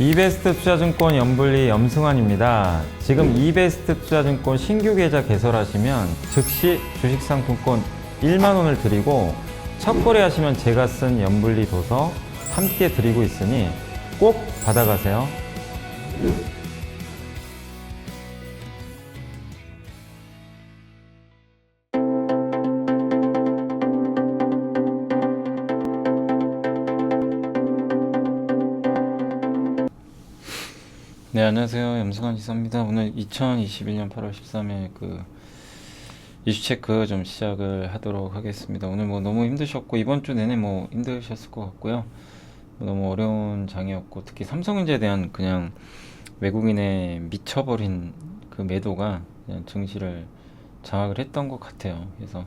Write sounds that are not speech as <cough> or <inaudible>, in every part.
이베스트 투자증권 연불리 염승환입니다. 지금 이베스트 투자증권 신규 계좌 개설하시면 즉시 주식 상품권 1만 원을 드리고 첫 거래하시면 제가 쓴 연불리 도서 함께 드리고 있으니 꼭 받아가세요. 안녕하세요. 염승환 지사입니다. 오늘 2021년 8월 13일 그 이슈 체크 좀 시작을 하도록 하겠습니다. 오늘 뭐 너무 힘드셨고 이번 주 내내 뭐 힘드셨을 것 같고요. 뭐 너무 어려운 장이었고 특히 삼성전자에 대한 그냥 외국인의 미쳐버린 그 매도가 그냥 증시를 장악을 했던 것 같아요. 그래서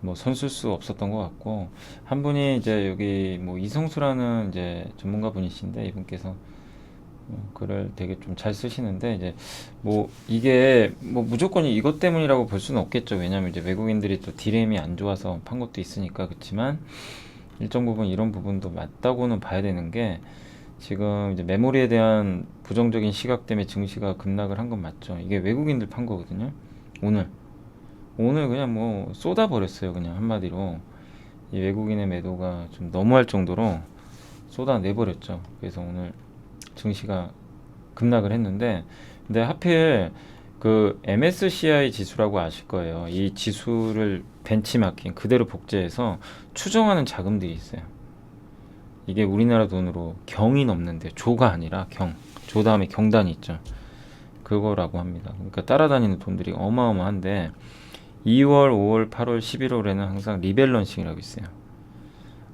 뭐 손쓸 수 없었던 것 같고 한 분이 이제 여기 뭐 이성수라는 이제 전문가 분이신데 이분께서 어, 글을 되게 좀 잘 쓰시는데 이제 뭐 이게 뭐 무조건 이것 때문이라고 볼 수는 없겠죠. 왜냐하면 이제 외국인들이 또 디램이 안 좋아서 판 것도 있으니까 그렇지만 일정 부분 이런 부분도 맞다고는 봐야 되는 게 지금 이제 메모리에 대한 부정적인 시각 때문에 증시가 급락을 한 건 맞죠. 이게 외국인들 판 거거든요. 오늘 오늘 그냥 뭐 쏟아 버렸어요. 그냥 한마디로 이 외국인의 매도가 좀 너무할 정도로 쏟아내 버렸죠. 그래서 오늘 증시가 급락을 했는데 근데 하필 그 MSCI 지수라고 아실 거예요. 이 지수를 벤치마킹 그대로 복제해서 추정하는 자금들이 있어요. 이게 우리나라 돈으로 경이 넘는데 조가 아니라 경. 조 다음에 경단이 있죠. 그거라고 합니다. 그러니까 따라다니는 돈들이 어마어마한데 2월, 5월, 8월, 11월에는 항상 리밸런싱이라고 있어요.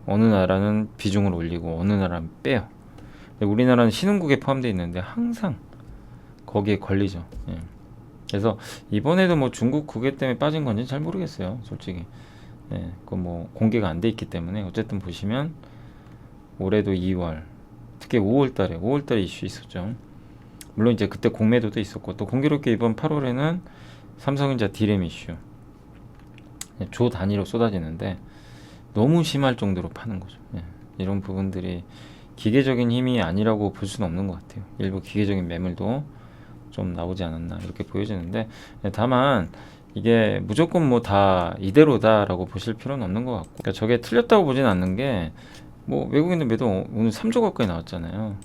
어느 나라는 비중을 올리고 어느 나라는 빼요. 우리나라는 신흥국에 포함되어 있는데 항상 거기에 걸리죠. 예. 그래서 이번에도 뭐 중국 국외 때문에 빠진 건지 잘 모르겠어요. 솔직히. 예, 그뭐 공개가 안 돼 있기 때문에 어쨌든 보시면 올해도 2월, 특히 5월 달에 5월 달에 이슈 있었죠. 물론 이제 그때 공매도도 있었고 또 공교롭게 이번 8월에는 삼성전자 디램 이슈 예, 조 단위로 쏟아지는데 너무 심할 정도로 파는 거죠. 예, 이런 부분들이 기계적인 힘이 아니라고 볼 수는 없는 것 같아요. 일부 기계적인 매물도 좀 나오지 않았나 이렇게 보여지는데 예, 다만 이게 무조건 뭐 다 이대로다라고 보실 필요는 없는 것 같고 그러니까 저게 틀렸다고 보진 않는 게 뭐 외국인들 매도 오늘 3조 가까이 나왔잖아요.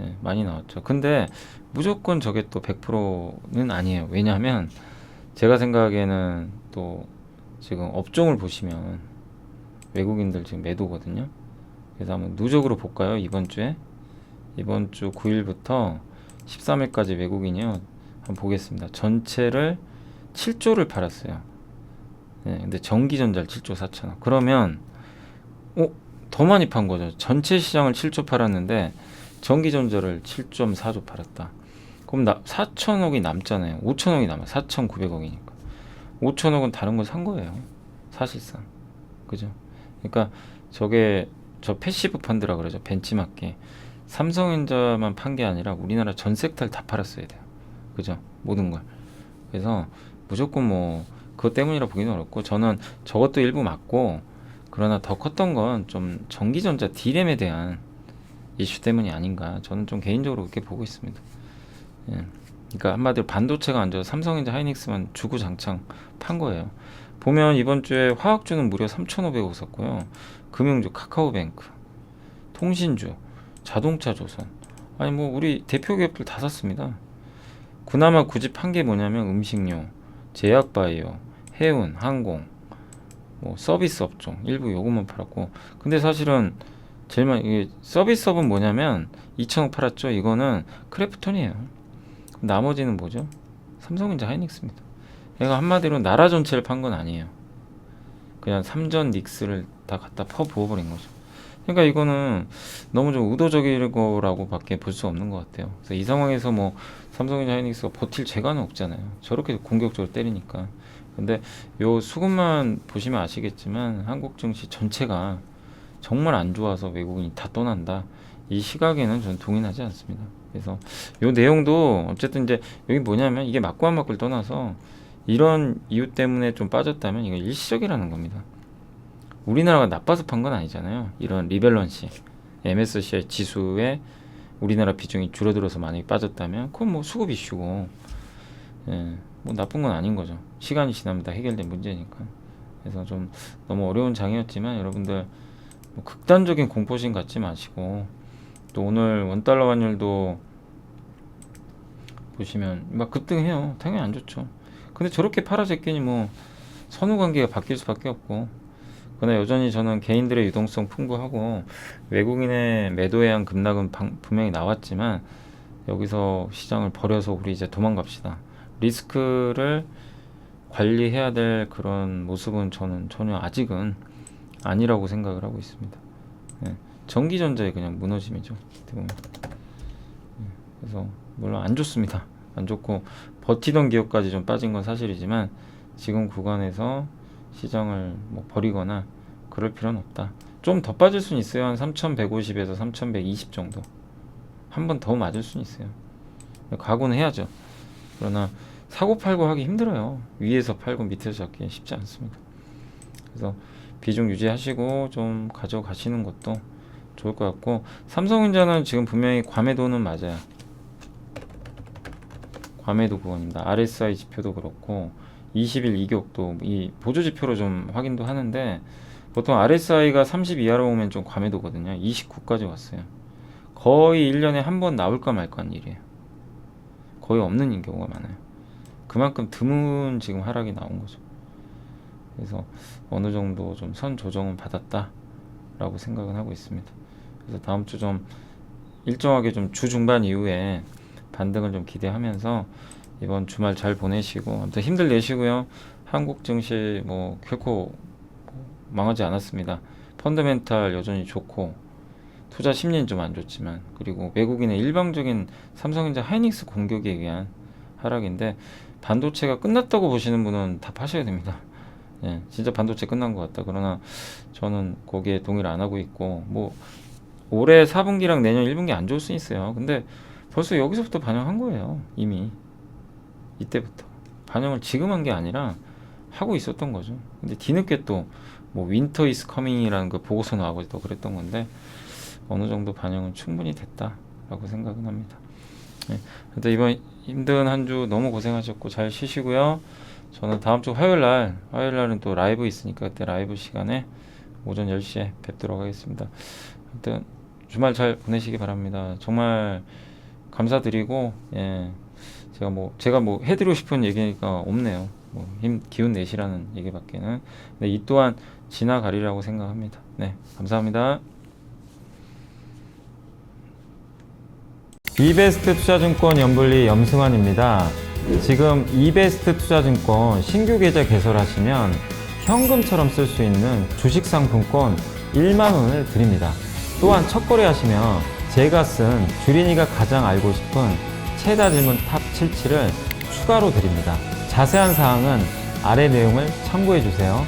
예, 많이 나왔죠. 근데 무조건 저게 또 100%는 아니에요. 왜냐하면 제가 생각에는 또 지금 업종을 보시면 외국인들 지금 매도거든요. 그래서 한번 누적으로 볼까요? 이번 주에 이번 주 9일부터 13일까지 외국인이요. 한번 보겠습니다. 전체를 7조를 팔았어요. 네, 근데 전기전자를 7조 4천억. 그러면 어, 더 많이 판 거죠. 전체 시장을 7조 팔았는데 전기전자를 7.4조 팔았다. 그럼 나 4천억이 남잖아요. 5천억이 남아. 4,900억이니까. 5천억은 다른 거산 거예요. 사실상. 그죠? 그러니까 저게 저 패시브 펀드라 그러죠. 벤치마켓. 삼성전자만 판 게 아니라 우리나라 전 섹터를 다 팔았어야 돼요. 그죠? 모든 걸. 그래서 무조건 뭐 그것 때문이라 보기는 어렵고 저는 저것도 일부 맞고 그러나 더 컸던 건 좀 전기전자 디램에 대한 이슈 때문이 아닌가 저는 좀 개인적으로 그렇게 보고 있습니다. 예. 그러니까 한마디로 반도체가 안 좋아서 삼성전자 하이닉스만 주구장창 판 거예요. 보면 이번 주에 화학주는 무려 3,500억 썼고요. 금융주 카카오뱅크, 통신주, 자동차 조선. 아니 뭐 우리 대표 기업들 다 샀습니다. 그나마 굳이 판 게 뭐냐면 음식료, 제약바이오, 해운, 항공, 뭐 서비스 업종 일부 요것만 팔았고 근데 사실은 제일 많이 서비스업은 뭐냐면 2천억 팔았죠. 이거는 크래프톤이에요. 나머지는 뭐죠? 삼성전자 하이닉스입니다. 얘가 한마디로 나라 전체를 판 건 아니에요. 그냥 삼전 닉스를 다 갖다 퍼 부어버린 거죠. 그러니까 이거는 너무 좀 의도적이라고 밖에 볼 수 없는 것 같아요. 그래서 이 상황에서 뭐 삼성전자 하이닉스가 버틸 재간은 없잖아요. 저렇게 공격적으로 때리니까. 근데 요 수급만 보시면 아시겠지만 한국 증시 전체가 정말 안 좋아서 외국인이 다 떠난다. 이 시각에는 저는 동의하지 않습니다. 그래서 요 내용도 어쨌든 이제 여기 뭐냐면 이게 맞고 안 맞고를 떠나서 이런 이유 때문에 좀 빠졌다면 이거 일시적이라는 겁니다. 우리나라가 나빠서 판 건 아니잖아요. 이런 리밸런시, MSCI 지수의 우리나라 비중이 줄어들어서 많이 빠졌다면 그건 뭐 수급 이슈고 예, 뭐 나쁜 건 아닌 거죠. 시간이 지나면 다 해결된 문제니까. 그래서 좀 너무 어려운 장이었지만 여러분들 뭐 극단적인 공포심 갖지 마시고 또 오늘 원달러 환율도 보시면 막 급등해요. 당연히 안 좋죠. 근데 저렇게 팔아 제끼니 뭐 선후 관계가 바뀔 수밖에 없고 그러나 여전히 저는 개인들의 유동성 풍부하고 외국인의 매도에 의한 급락은 방- 분명히 나왔지만 여기서 시장을 버려서 우리 이제 도망갑시다. 리스크를 관리해야 될 그런 모습은 저는 전혀 아직은 아니라고 생각을 하고 있습니다. 예, 전기전자의 그냥 무너짐이죠. 예, 그래서 물론 안 좋습니다. 안 좋고 버티던 기업까지 좀 빠진 건 사실이지만 지금 구간에서 시장을 뭐 버리거나 그럴 필요는 없다. 좀 더 빠질 수는 있어요. 한 3,150에서 3,120 정도. 한 번 더 맞을 수는 있어요. 각오는 해야죠. 그러나 사고 팔고 하기 힘들어요. 위에서 팔고 밑에서 잡기 쉽지 않습니다. 그래서 비중 유지하시고 좀 가져가시는 것도 좋을 것 같고 삼성전자는 지금 분명히 과매도는 맞아요. 과매도 구간입니다. RSI 지표도 그렇고 20일 이격도 이 보조 지표로 좀 확인도 하는데 보통 RSI가 30 이하로 오면 좀 과매도거든요. 29까지 왔어요. 거의 1년에 한 번 나올까 말까 한 일이에요. 거의 없는 경우가 많아요. 그만큼 드문 지금 하락이 나온 거죠. 그래서 어느 정도 좀 선 조정은 받았다라고 생각은 하고 있습니다. 그래서 다음 주 좀 일정하게 좀 주 중반 이후에 반등을 좀 기대하면서 이번 주말 잘 보내시고 아무튼 힘들 내시고요. 한국 증시 뭐 결코 망하지 않았습니다. 펀더멘탈 여전히 좋고 투자 심리는 좀 안 좋지만 그리고 외국인의 일방적인 삼성전자 하이닉스 공격에 의한 하락인데 반도체가 끝났다고 보시는 분은 다 파셔야 됩니다. <laughs> 예, 진짜 반도체 끝난 것 같다. 그러나 저는 거기에 동의를 안 하고 있고 뭐 올해 4분기랑 내년 1분기 안 좋을 수 있어요. 근데 벌써 여기서부터 반영한 거예요. 이미 이때부터 반영을 지금 한 게 아니라 하고 있었던 거죠. 근데 뒤늦게 또 뭐 윈터 이스 커밍이라는 그 보고서 나오고 또 그랬던 건데 어느 정도 반영은 충분히 됐다라고 생각은 합니다. 네. 이번 힘든 한 주 너무 고생하셨고 잘 쉬시고요. 저는 다음 주 화요일 날 화요일 날은 또 라이브 있으니까 그때 라이브 시간에 오전 10시에 뵙도록 하겠습니다. 아무튼 주말 잘 보내시기 바랍니다. 정말 감사드리고 예. 제가 뭐 제가 뭐 해드리고 싶은 얘기가 없네요. 뭐 힘 기운 내시라는 얘기밖에는. 네, 이 또한 지나가리라고 생각합니다. 네, 감사합니다. 이베스트 투자증권 연불리 염승환입니다. 지금 이베스트 투자증권 신규 계좌 개설하시면 현금처럼 쓸 수 있는 주식 상품권 1만 원을 드립니다. 또한 첫 거래하시면 제가 쓴 주린이가 가장 알고 싶은 최다 질문 탑 77을 추가로 드립니다. 자세한 사항은 아래 내용을 참고해 주세요.